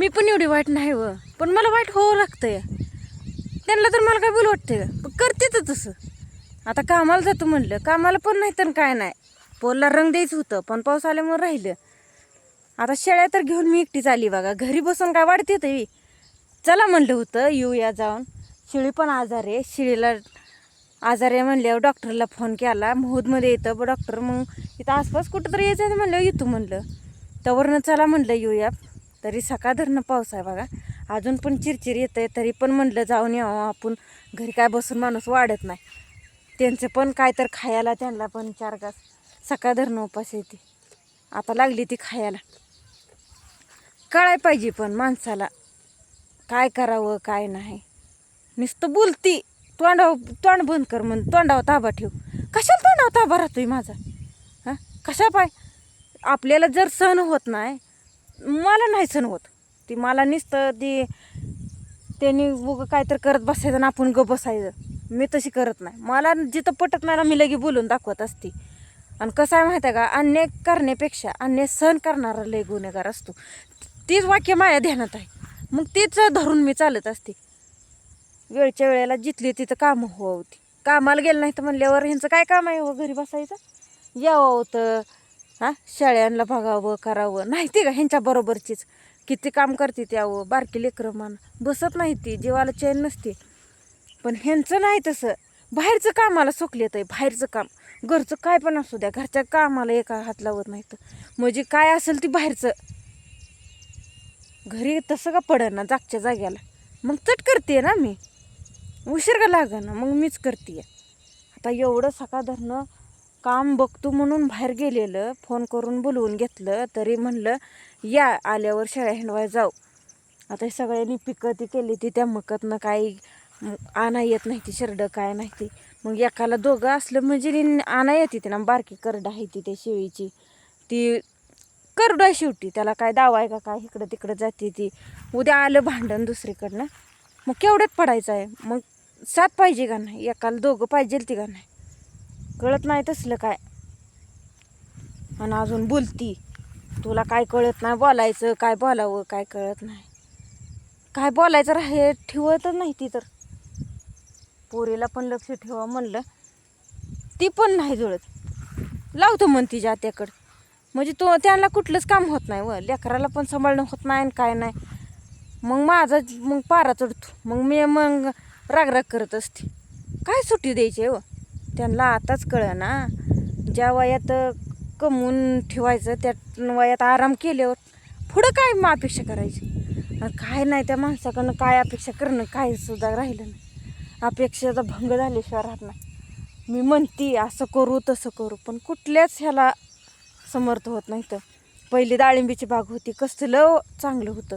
मी पण एवढी वाईट नाही व. पण मला वाईट होवं लागतंय. त्यांना तर मला काय बोल वाटतंय. पण करते तर तसं. आता कामाला जातो म्हणलं. कामाला पण नाही तर काय नाही. पोलला रंग द्यायचं होतं पण पाऊस आल्यामुळे राहिलं. आता शेळ्या तर घेऊन मी एकटीच आली बघा. घरी बसून काय वाढते ते? चला म्हणलं होतं येऊया जाऊन. शिळी पण आजार आहे. शिळीला आजार आहे म्हणल्यावर डॉक्टरला फोन केला. मोहदमध्ये येतं ब डॉक्टर. मग इथं आसपास कुठं तरी यायचं आहे म्हणलं येतो म्हणलं. तवरनं चला म्हणलं येऊया. तरी सकाळ धरणं पाऊस आहे बघा. अजून पण चिरचिर येत आहे तरी पण म्हणलं जाऊन यावं आपण. घरी काय बसून माणूस वाढत नाही. त्यांचं पण काय तर खायला त्यांना पण चार गास सकाळ धरणं उपास येते आता लागली ती खायला. कळाय पाहिजे पण माणसाला. काय करावं काय नाही. नुसतं बोलती तोंडाव तोंड बंद कर म्हण तोंडावर ताबा ठेव. कशाला तोंडावर ताबा राहतोय माझा? हां? कशा पाय? आपल्याला जर सहन होत नाही मला नाही सण होत. ती मला निसतं ती त्यांनी उगं काय तर करत बसायचं आणि आपण ग बसायचं. मी तशी करत नाही. मला जिथं पटत नाही ना मी लगे बोलून दाखवत असते. आणि कसं आहे माहिती आहे का? अन्याय करण्यापेक्षा अन्याय सहन करणारा लय गुन्हेगार असतो. तीच वाक्य माझ्या ध्यानात आहे. मग तीच धरून मी चालत असते. वेळच्या वेळेला जिथली तिथं कामं होती. कामाला गेलं नाही तर म्हणल्यावर ह्यांचं काय काम आहे हो? घरी बसायचं? यावं होतं. हां? शाळ्यांना बघावं करावं. नाही ते का ह्यांच्या बरोबरचीच? किती काम करते त्यावं बारकी लेकरं मान बसत नाही ती जीवाला चैन नसते. पण ह्यांचं नाही तसं. बाहेरचं कामाला सोकले आहे बाहेरचं काम. घरचं काय पण असू द्या घरच्या कामाला एका हात लावत नाही तर. म्हणजे काय असेल ती बाहेरचं? घरी तसं का पडन ना जागच्या जाग्याला? मग चट करते ना मी. उशीर का लाग ना मग मीच करते आता एवढं सकाळ धरणं काम बघतो म्हणून बाहेर गेलेलं फोन करून बोलवून घेतलं तरी म्हणलं या आल्यावर शेळ्या हिंडवाय जाऊ. आता सगळ्यांनी पिकं ती केली ती त्या मकतनं काही आणा येत नाही ती शेरडं काय नाही ती. मग एकाला दोघं असलं म्हणजे आणा येते ती ना बारकी करड आहे ती त्या शेळीची. ती करड आहे शेवटी त्याला काय दावा आहे का काय इकडं तिकडं जाते ती. उद्या आलं भांडण दुसरीकडनं. मग केवढ्यात पडायचं आहे? मग सात पाहिजे का नाही? एकाला दोघं पाहिजे ती का नाही? कळत नाही तसलं काय. आणि अजून बोलती तुला काय कळत नाही बोलायचं काय बोलावं काय कळत नाही. काय बोलायचं राहे ठेवतच नाही ती तर. पोरीला पण लक्ष ठेवा म्हणलं ती पण नाही जुळत. लावतो म्हण तिच्या त्याकडं. म्हणजे तो त्यांना कुठलंच काम होत नाही व. लेकराला पण सांभाळणं होत नाही आणि काय नाही. मग माझा मग पारा चढतो. मग मी मग रागराग करत असते. काय सुट्टी द्यायची व? त्यांना आताच कळ ना. ज्या वयात कमवून ठेवायचं त्या वयात आराम केल्यावर पुढं काय मग अपेक्षा करायची? काय नाही त्या माणसाकडनं काय अपेक्षा करणं काय सुद्धा राहिलं नाही. अपेक्षेचा भंग झाल्याशिवाय राहत नाही. मी म्हणते असं करू तसं करू पण कुठल्याच ह्याला समर्थ होत नाही तर पहिली डाळिंबीची बाग होती कसलं चांगलं होतं.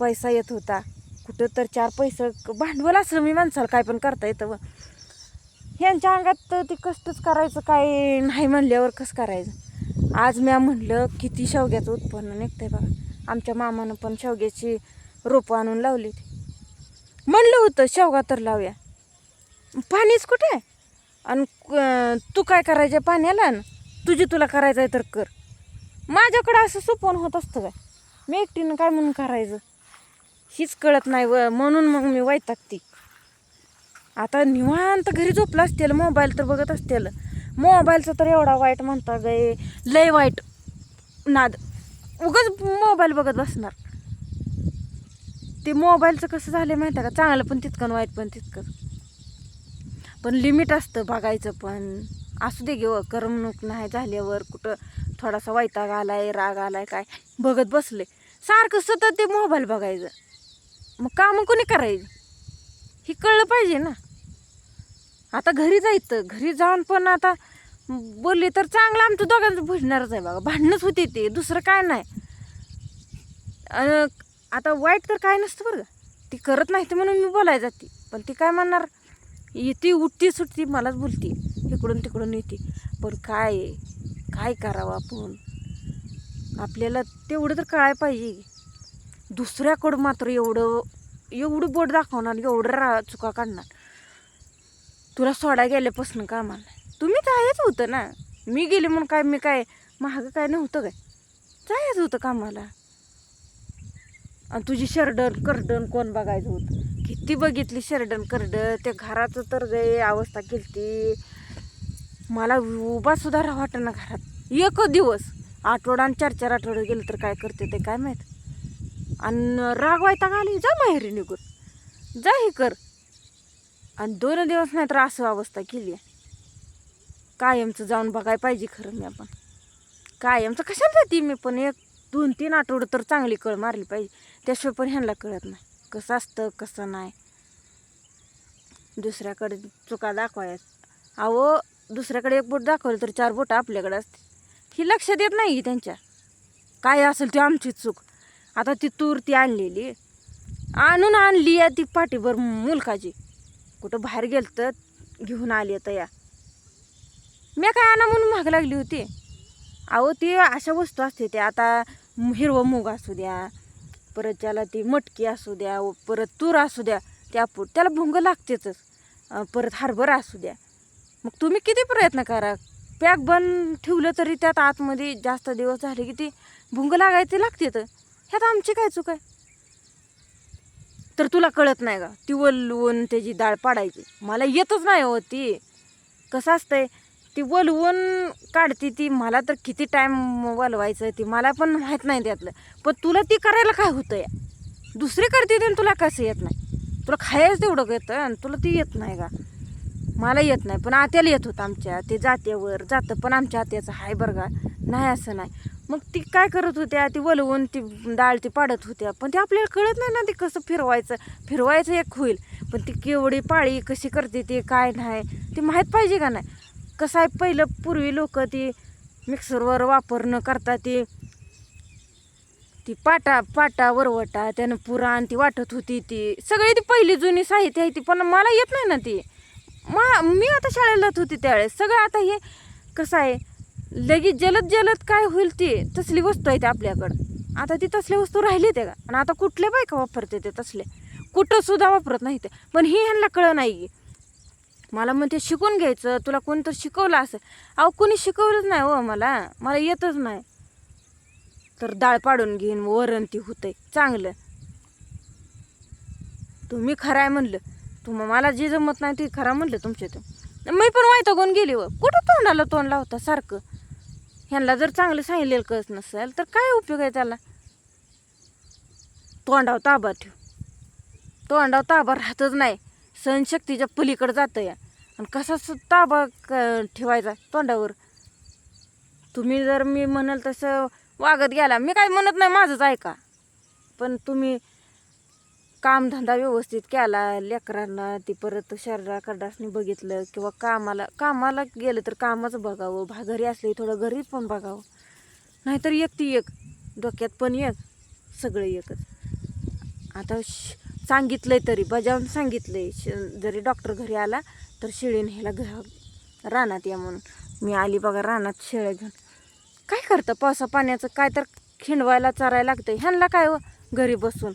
पैसा येत होता. कुठं तर चार पैसे भांडवल असलं मी माणसाला काय पण करता येतं ह्यांच्या अंगात तर ते कष्टच करायचं काय नाही म्हणल्यावर कसं करायचं? आज म्या म्हणलं किती शेवग्याचं उत्पन्न निघतंय बघा. आमच्या मामानं पण शेवग्याची रोपं आणून लावली म्हणलं होतं शेवगा तर लावूया. पाणीच कुठे? आहे आणि तू काय करायचं पाण्याला? तुझी तुला करायचं आहे तर कर. माझ्याकडं असं सोपवून होत असतं काय? मी एकटीनं काय म्हणून करायचं? हीच कळत नाही व म्हणून मग मी वैतागती. आता निवांत घरी झोपला असतील मोबाईल तर बघत असतील. मोबाईलचं तर एवढा वाईट म्हणता गे लय वाईट. नाद. उगाच मोबाईल बघत बसणार. ते मोबाईलचं कसं झालं माहिती आहे का? चांगलं पण तितकं वाईट पण तितकं. पण लिमिट असतं बघायचं पण. असू दे घेऊ करमणूक नाही झाल्यावर कुठं थोडासा वैताग आलाय राग आलाय काय? बघत बसले. सारखं सतत ते मोबाईल बघायचं. मग कामं कोणी करायचं? हे कळलं पाहिजे ना. आता घरी जायचं. घरी जाऊन पण आता बोलली तर चांगलं आमचं दोघांचं भुजणारच आहे बघा भांडणंच होते ते. दुसरं काय नाही. आता वाईट तर काय नसतं बरं ती करत नाही तर म्हणून मी बोलायला जाते. पण ती काय म्हणणार? येते उठती सुटती मलाच बोलती. इकडून तिकडून येते. पण काय काय करावं आपण? आपल्याला तेवढं तर कळाय पाहिजे. दुसऱ्याकडं मात्र एवढं एवढं बोट दाखवणार एवढं रा चुका काढणार. तुला सोडा गेल्यापासून कामाला. तुम्ही जायच होतं ना. मी गेले म्हणून काय मी काय महाग काय नव्हतं काय? जायच होतं कामाला. आणि तुझी शर्डन करडन कोण बघायचं होतं? किती बघितली शर्डन करड त्या घराचं तर गे अवस्था केली मला उभा सुद्धा राहा वाटेना घरात. एक दिवस. आठवडा आणि चार चार आठवडे गेलं तर काय करते ते काय माहीत? आणि रागवायता आली? जा माहेरी निघून. जा हे कर. आणि दोन दिवस नाही तर असं अवस्था केली. आहे कायमचं जाऊन बघायला पाहिजे खरं मी आपण कायमचं कशाला जाते मी पण? एक दोन तीन आठवडं तर चांगली कळ मारली पाहिजे. त्याशिवाय पण ह्यांना कळत नाही. कसं असतं कसं नाही. दुसऱ्याकडे चुका दाखवायच अहो दुसऱ्याकडे एक बोट दाखवलं तर चार बोटं आपल्याकडे असते ही लक्ष देत नाही त्यांच्या. काय असेल ती आमची चूक. आता ती तूर ती आणलेली. आणून आणली आहे ती पाठीभर मुलकाची. कुठं बाहेर गेलं तर घेऊन आली आता या. मी काय आणा म्हणून महाग लागली होती? अहो ती अशा वस्तू असते त्या. आता हिरवं मूग असू द्या परत त्याला ती मटकी असू द्या परत तूर असू द्या त्या पोट त्याला भुंग लागतेच. परत हरभरा असू द्या. मग तुम्ही किती प्रयत्न करा? पॅक बंद ठेवलं तरी त्यात आतमध्ये जास्त दिवस झाले की ती भुंग लागायचे लागते तर ह्यात आमची काय चूक आहे? तर तुला कळत नाही का? ती वलवून त्याची डाळ पाडायची. मला येतच नाही हो ती. कसं असतंय? ती वलवून काढते ती. मला तर किती टाईम वलवायचं ती. मला पण माहीत नाही त्यातलं. पण तुला ती करायला काय होतं या दुसरी करते ते तुला कसं येत नाही? तुला खायच तेवढं येतं आणि तुला ती येत नाही का? मला येत नाही. पण आत्याला येत होतं आमच्या. ते जात्यावर जातं. पण आमच्या आत्याचं हाय बरं का? नाही असं नाही. मग ती काय करत होत्या? ती वलवून ती डाळ ती पाडत होत्या. पण ते आपल्याला कळत नाही ना ते कसं फिरवायचं. फिरवायचं एक होईल. पण ती केवढी पाळी कशी करते ते काय नाही ते माहीत पाहिजे का नाही? कसं आहे पहिलं पूर्वी लोक ती मिक्सरवर वापरणं करता ती ती पाटा पाटा वरवटा त्यानं पुराण ती वाटत होती ती. सगळी ती पहिली जुनी साहित्य आहे ती पण मला येत नाही ना ती. मा मी आता शाळेला जात होती त्यावेळेस. सगळं आता हे कसं आहे लगेच जलद जलद काय होईल ते तसली वस्तू आहे ते आपल्याकडं. आता ती तसल्या वस्तू राहिली ते का? आणि आता कुठल्या बायका वापरते ते तसले? कुठं सुद्धा वापरत नाही ते पण हे ह्यांना कळं नाही. मला म्हणते शिकून घ्यायचं. तुला कोणतं शिकवलं असं. अहो कोणी शिकवलंच नाही हो मला. मला येतच नाही. तर डाळ पाडून घेईन वरण ती होतंय. चांगलं. तुम्ही खरं आहे म्हणलं. तुम मला जे जमत नाही ते खरं म्हणलं तुमच्या ते मी पण वैतागून गेली व कुठं तोंडाला तोंड लावता सारखं? ह्यांना जर चांगलं सांगितलेलं कळत नसेल तर काय उपयोग आहे त्याला? तोंडावर ताबा ठेव. तोंडावर ताबा राहतच नाही. सहनशक्तीच्या पलीकडे जातं या आणि कसा ताबा क- ठेवायचा तोंडावर? तुम्ही जर मी म्हणाल तसं वागत गेला मी काय म्हणत नाही माझंच ऐका. पण तुम्ही कामधंदा व्यवस्थित केला लेकरांना ती परत शरीराकडासनी बघितलं किंवा कामाला कामाला गेलं तर कामच बघावं भा घरी असले थोडं घरी पण बघावं. नाहीतर एक ती एक डोक्यात पण एक सगळं एकच. आता श सांगितलंय तरी बजावून सांगितलंय श जरी डॉक्टर घरी आला तर शेळी न्यायला घ रानात या म्हणून. मी आली बघा रानात शेळ्या घेऊन. काय करतं? पावसा पाण्याचं काय तर खिंडवायला चरायला लागतं ह्यांना काय हो? घरी बसून.